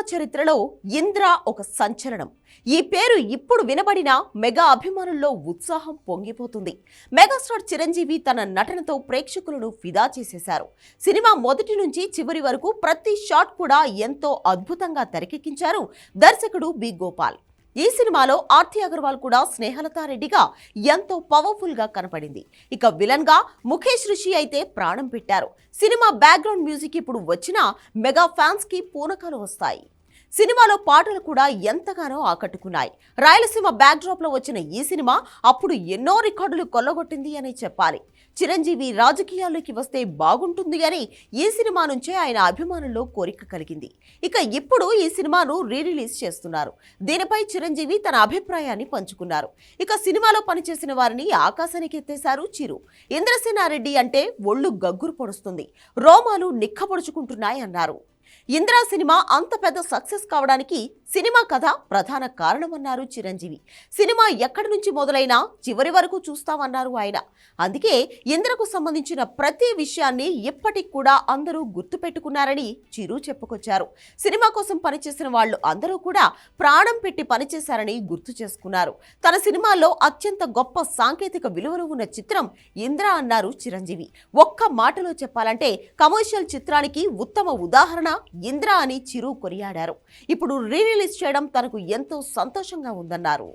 Cinema చరిత్రలో ఇంద్ర ఒక సంచలనం. ఈ పేరు ఇప్పుడు వినబడిన మెగా అభిమానుల్లో ఉత్సాహం పొంగిపోతుంది. మెగాస్టార్ చిరంజీవి తన నటనతో ప్రేక్షకులను ఫిదా చేసేశారు. సినిమా మొదటి నుంచి చివరి వరకు ప్రతి షాట్ కూడా ఎంతో అద్భుతంగా తెరకెక్కించారు దర్శకుడు బి గోపాల్. ఈ సినిమాలో ఆర్తి అగర్వాల్ కూడా స్నేహలతారెడ్డిగా ఎంతో పవర్ఫుల్గా కనపడింది. ఇక విలన్గా ముఖేష్ రిషి అయితే ప్రాణం పెట్టారు. సినిమా బ్యాక్గ్రౌండ్ మ్యూజిక్ ఇప్పుడు వచ్చినా మెగా ఫ్యాన్స్కి పూనకాలు వస్తాయి. సినిమాలో పాటలు కూడా ఎంతగానో ఆకట్టుకున్నాయి. రాయలసీమ బ్యాక్డ్రాప్లో వచ్చిన ఈ సినిమా అప్పుడు ఎన్నో రికార్డులు కొల్లగొట్టింది అని చెప్పాలి. చిరంజీవి రాజకీయాల్లోకి వస్తే బాగుంటుంది అని ఈ సినిమా నుంచే ఆయన అభిమానుల్లో కోరిక కలిగింది. ఇక ఇప్పుడు ఈ సినిమాను రీ రిలీజ్ చేస్తున్నారు. దీనిపై చిరంజీవి తన అభిప్రాయాన్ని పంచుకున్నారు. ఇక సినిమాలో పనిచేసిన వారిని ఆకాశానికి ఎత్తేశారు చిరు. ఇంద్రసేనారెడ్డి అంటే ఒళ్ళు గగ్గురు పొడుస్తుంది. రోమాలు నిక్కపొడుచుకుంటున్నాయన్నారు ఇంద్ర సినిమా అంత పెద్ద సక్సెస్ కావడానికి సినిమా కథ ప్రధాన కారణమన్నారు చిరంజీవి. సినిమా ఎక్కడి నుంచి మొదలైనా చివరి వరకు చూస్తామన్నారు ఆయన. అందుకే ఇంద్రకు సంబంధించిన ప్రతి విషయాన్ని ఇప్పటికి కూడా అందరూ గుర్తుపెట్టుకున్నారని చిరు చెప్పుకొచ్చారు. సినిమా కోసం పనిచేసిన వాళ్ళు అందరూ కూడా ప్రాణం పెట్టి పనిచేశారని గుర్తు చేసుకున్నారు. తన సినిమాలో అత్యంత గొప్ప సాంకేతిక విలువలు ఉన్న చిత్రం ఇంద్ర అన్నారు చిరంజీవి. ఒక్క మాటలో చెప్పాలంటే కమర్షియల్ చిత్రానికి ఉత్తమ ఉదాహరణ ఇంద్ర అని చిరు కొనియాడారు. ఇప్పుడు రీ రిలీజ్ చేయడం తనకు ఎంతో సంతోషంగా ఉందన్నారు.